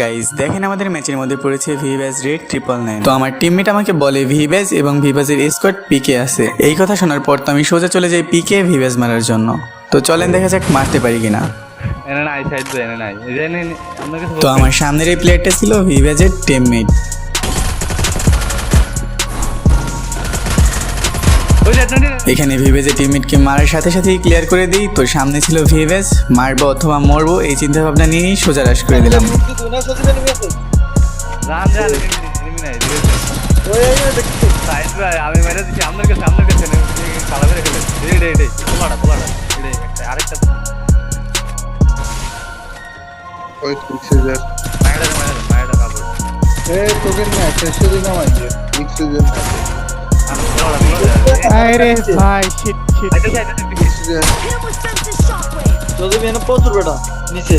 Guys দেখেন আমাদের ম্যাচের মধ্যে পড়েছে ভিভাস রেড ট্রিপল নাইন তো আমার টিমমেট আমাকে বলে ভিভাস এবং ভিভাসের স্কোয়াড পিকে আছে। এই কথা শোনার পর তো আমি সোজা চলে যাই পিকে ভিভাস মারার জন্য। তো চলেন দেখা যাক মারতে পারি কিনা। তো আমার সামনের এই প্লেয়ারটা ছিল ভিভাসের টিমমেট এখানে ভিভেজের টিমমেটকে মারার সাথে সাথেই ক্লিয়ার করে দিই তো সামনে ছিল ভিভেজ মারবো অথবা মরবো এই চিন্তা ভাবনা নিয়েই সোজা রাশ করে দিলাম তোকে না শেষে দিন আমার তোমাড়া আরে ভাই শিট শিট. যদি মেনে প্রচুর বেটা নিচে